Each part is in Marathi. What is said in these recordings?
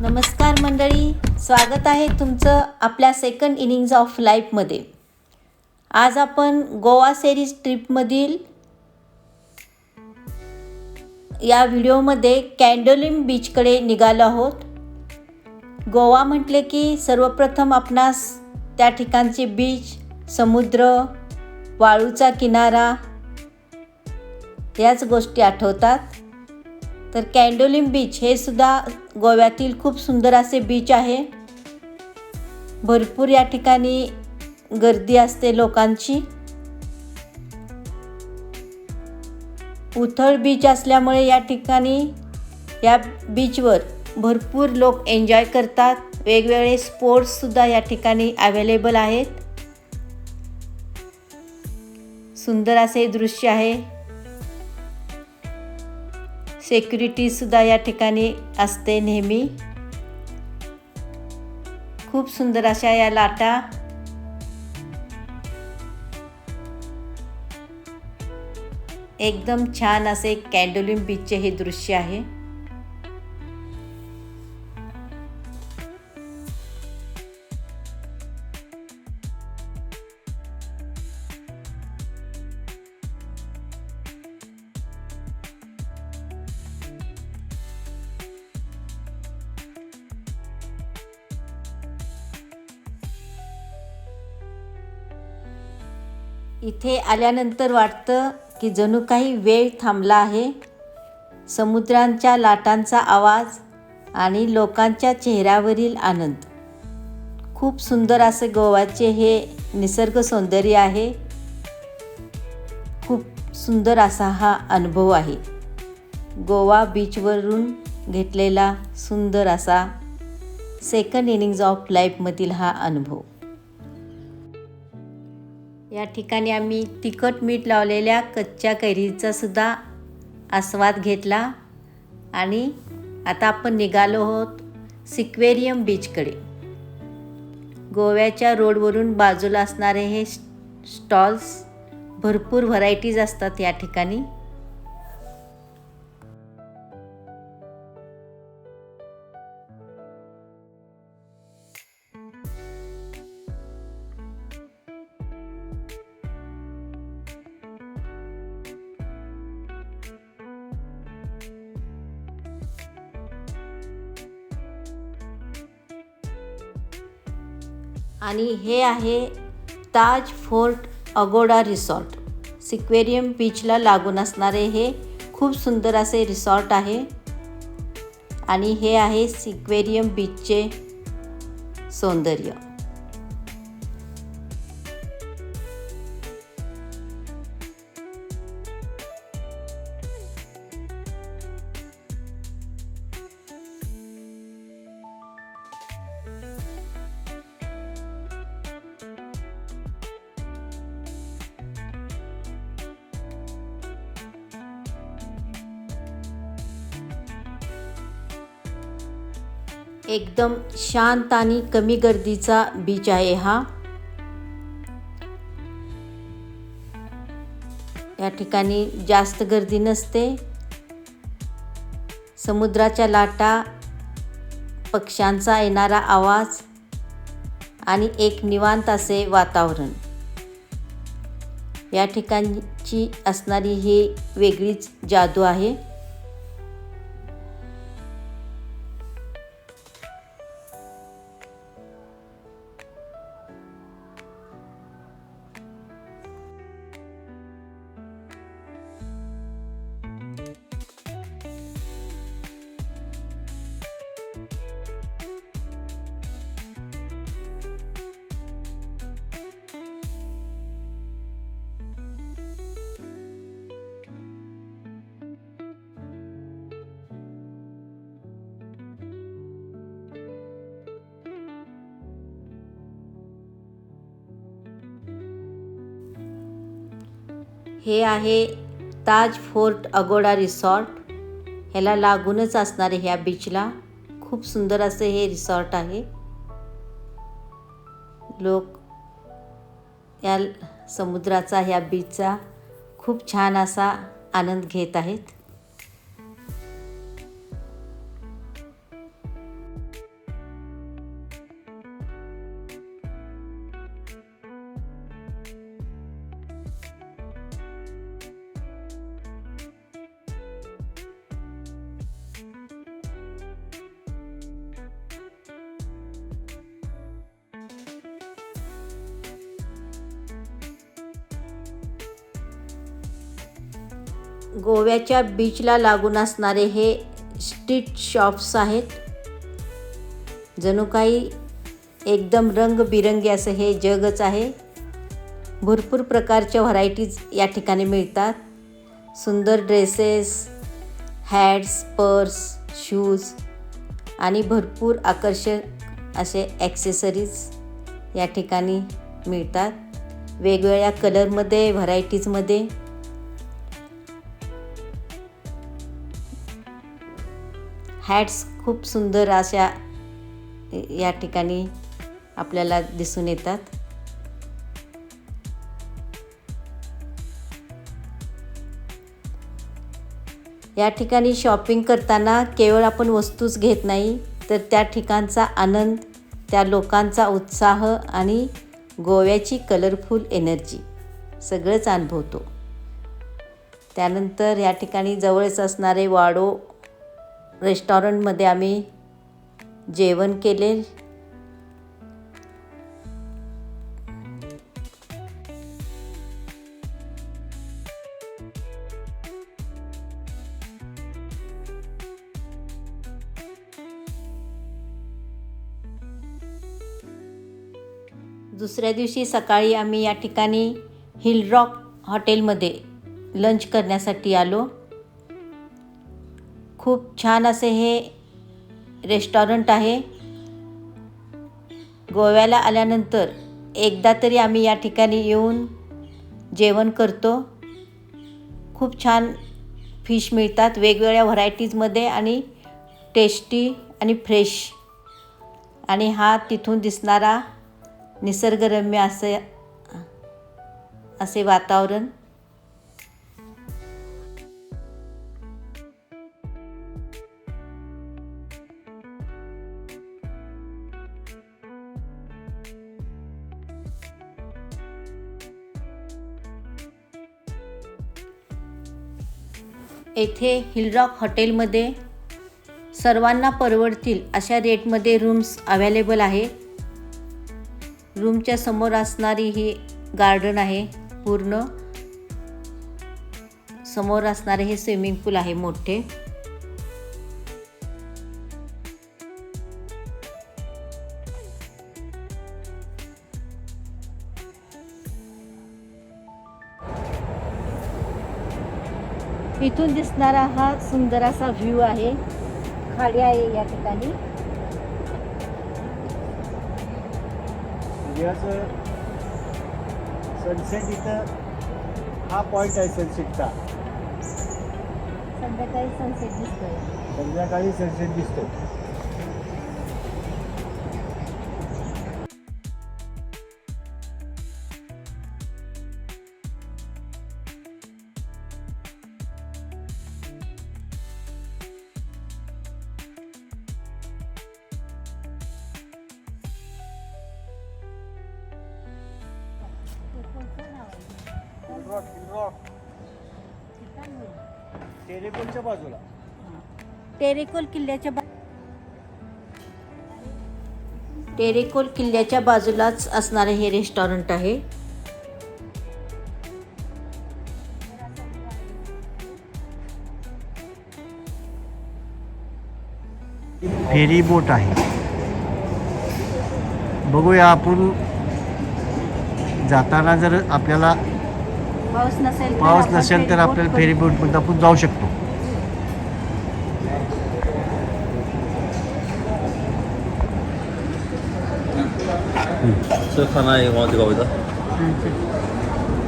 नमस्कार मंडळी स्वागत आहे तुमचं आपल्या सेकंड इनिंग्ज ऑफ लाईफमध्ये आज आपण गोवा सेरीज ट्रिपमधील या व्हिडिओमध्ये कॅन्डोलिम बीचकडे निघालो आहोत. गोवा म्हटले की सर्वप्रथम आपणास त्या ठिकाणचे बीच समुद्र वाळूचा किनारा याच गोष्टी आठवतात. तर कॅन्डोलिम बीच हे सुद्धा गोव्यातील खूप सुंदर असे बीच आहे. भरपूर या ठिकाणी गर्दी असते लोकांची. उथळ बीच असल्यामुळे या ठिकाणी या बीचवर भरपूर लोक एन्जॉय करतात. वेगवेगळे स्पोर्ट्ससुद्धा या ठिकाणी अवेलेबल आहेत. सुंदर असे दृश्य आहे. सेक्युरिटीसुद्धा या ठिकाणी असते नेहमी. खूप सुंदर अशा या लाटा. एकदम छान असे कॅन्डोलिम बीचचे हे दृश्य आहे. इथे आल्यानंतर वाटतं की जणू काही वेळ थांबला आहे. समुद्रांच्या लाटांचा आवाज आणि लोकांच्या चेहऱ्यावरील आनंद. खूप सुंदर असे गोव्याचे हे निसर्ग सौंदर्य आहे. खूप सुंदर असा हा अनुभव आहे. गोवा बीचवरून घेतलेला सुंदर असा सेकंड इनिंग्ज ऑफ लाईफमधील हा अनुभव. या ठिकाणी आम्ही तिखट मीठ लावलेल्या कच्च्या कैरीचा सुद्धा आस्वाद घेतला. आणि आता आपण निघालो आहोत सिक्वेरियम बीचकडे. गोव्याच्या रोडवरून बाजूला असणारे हे स्टॉल्स भरपूर व्हरायटीज असतात या ठिकाणी. आणि हे आहे ताज फोर्ट अगोडा रिसॉर्ट. सिक्वेरियम बीचला लागून असणारे हे खूप सुंदर असे रिसॉर्ट आहे. आणि हे आहे सिक्वेरियम बीचचे सौंदर्य. एकदम शांत आणि कमी गर्दीचा बीच आहे हा. या ठिकाणी जास्त गर्दी नसते. समुद्राच्या लाटा पक्ष्यांचा येणारा आवाज आणि एक निवांत असे वातावरण. या ठिकाणची असणारी ही वेगळीच जादू आहे. हे आहे ताज फोर्ट अगोडा रिसॉर्ट. ह्याला लागूनच असणारे ह्या बीचला खूप सुंदर असे हे रिसॉर्ट आहे. लोक या समुद्राचा ह्या बीचचा खूप छान असा आनंद घेत आहेत. गोव्याच्या बीचला लागून असणारे हे स्ट्रीट शॉप्स आहेत. जणू काही एकदम रंगबिरंगी असं हे जगच आहे. भरपूर प्रकारच्या व्हरायटीज या ठिकाणी मिळतात. सुंदर ड्रेसेस हॅट्स पर्स शूज आणि भरपूर आकर्षक असे ॲक्सेसरीज या ठिकाणी मिळतात. वेगवेगळ्या कलरमध्ये व्हरायटीजमध्ये हॅट्स खूप सुंदर अशा या ठिकाणी आपल्याला दिसून येतात. या ठिकाणी शॉपिंग करताना केवळ आपण वस्तूच घेत नाही तर त्या ठिकाणचा आनंद त्या लोकांचा उत्साह आणि गोव्याची कलरफुल एनर्जी सगळंच अनुभवतो. त्यानंतर या ठिकाणी जवळच असणारे वाडो रेस्टॉरंटमध्ये आम्ही जेवण केले. दुसऱ्या दिवशी सकाळी आम्ही या ठिकाणी हिल रॉक हॉटेलमध्ये लंच करण्यासाठी आलो. खूप छान असे हे रेस्टॉरंट आहे. गोव्याला आल्यानंतर एकदा तरी आम्ही या ठिकाणी येऊन जेवण करतो. खूप छान फिश मिळतात वेगवेगळ्या व्हरायटीजमध्ये आणि टेस्टी आणि फ्रेश आणि हा तिथून दिसणारा निसर्गरम्य असे असे वातावरण. येथे हिलरॉक हॉटेलमध्ये सर्वांना परवडतील अशा रेटमध्ये रूम्स अवेलेबल आहे. रूमच्या समोर असणारी ही गार्डन आहे पूर्ण. समोर असणारे हे स्विमिंग पूल आहे मोठे. इथून दिसणारा हा सुंदर असा व्ह्यू आहे. खाडी आहे या ठिकाणी. सूर्याचं सनसेट इथं हा पॉईंट आहे सनसेटचा संध्याकाळी सनसेट दिसतोय. संध्याकाळी सनसेट टेरेकोलच्या बाजूला. टेरेकोल किल्ल्याच्या बा टेरेकोल किल्ल्याच्या बाजूलाच असणारे हे रेस्टॉरंट आहे. फेरी बोट आहे. बघूया आपण जाताना जर आपल्याला पाऊस नसेल तर पाऊस नसेल तर आपल्याला. फेरी बोटमध्ये आपण जाऊ शकतो.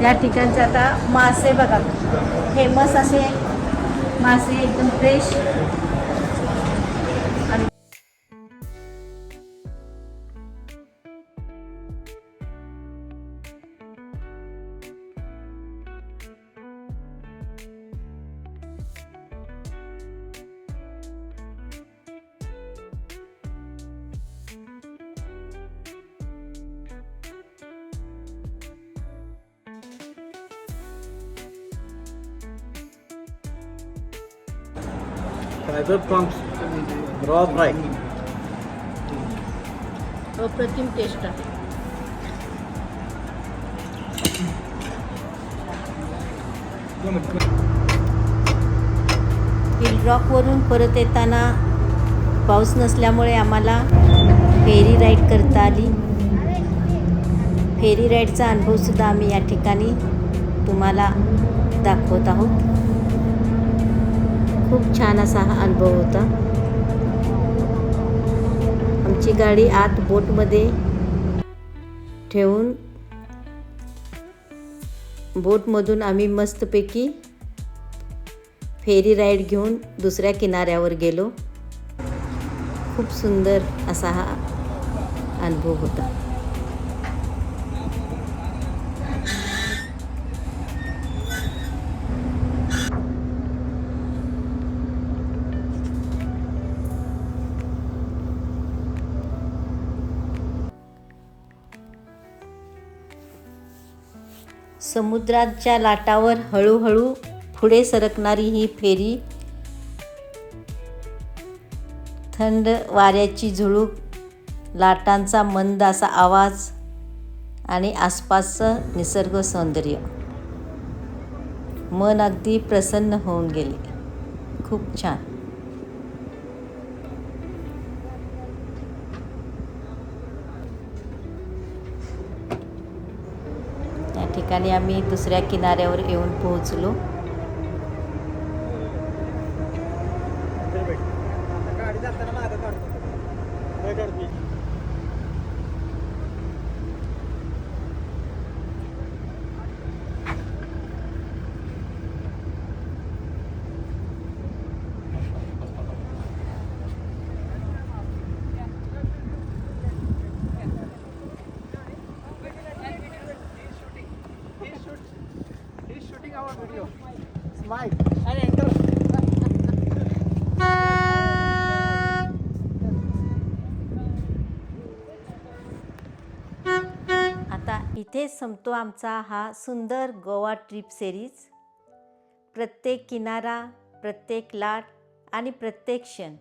या ठिकाणचे आता मासे बघा. फेमस असे मासे एकदम फ्रेश Prawns, raw fry. अप्रतिम टेस्ट आहे. हिल रॉकवरून परत येताना पाऊस नसल्यामुळे आम्हाला फेरी राईड करता आली. फेरी राईडचा अनुभवसुद्धा आम्ही या ठिकाणी तुम्हाला दाखवत आहोत. छान असा हा अनुभव होता. आमची गाडी आत बोटमध्ये ठेवून बोटमधून आम्ही मस्तपैकी फेरी राईड घेऊन दुसऱ्या किनाऱ्यावर गेलो. खूप सुंदर असा हा अनुभव होता. समुद्राच्या लाटावर हळूहळू पुढे सरकणारी ही फेरी थंड वाऱ्याची झुळूक लाटांचा मंद असा आवाज आणि आसपासचं निसर्ग सौंदर्य. मन अगदी प्रसन्न होऊन गेले. खूप छान. ठिकाणी आम्ही दुसऱ्या किनाऱ्यावर येऊन पोहोचलो. आता इथेच संपतो आमचा हा सुंदर गोवा ट्रिप सिरीज प्रत्येक किनारा प्रत्येक लाट आणि प्रत्येक क्षण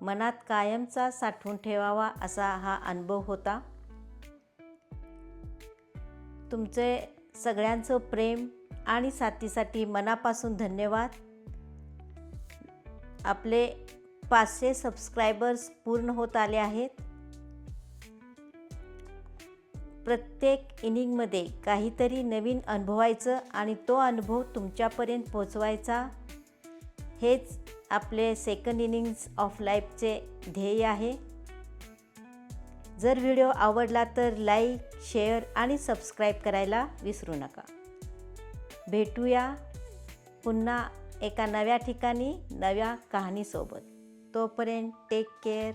मनात कायमचा साठवून ठेवावा असा हा अनुभव होता. तुमचे सगळ्यांचं प्रेम आणि साथीसाठी मनापासून धन्यवाद. आपले पाचशे सबस्क्रायबर्स पूर्ण होत आले आहेत. प्रत्येक इनिंगमध्ये काहीतरी नवीन अनुभवायचं आणि तो अनुभव तुमच्यापर्यंत पोचवायचा हेच आपले सेकंड इनिंग्स ऑफ लाईफचे ध्येय आहे. जर व्हिडिओ आवडला तर लाईक शेअर आणि सबस्क्राईब करायला विसरू नका. भेटूया पुन्हा एका नव्या ठिकाणी नव्या कहाणीसोबत. तोपर्यंत टेक केअर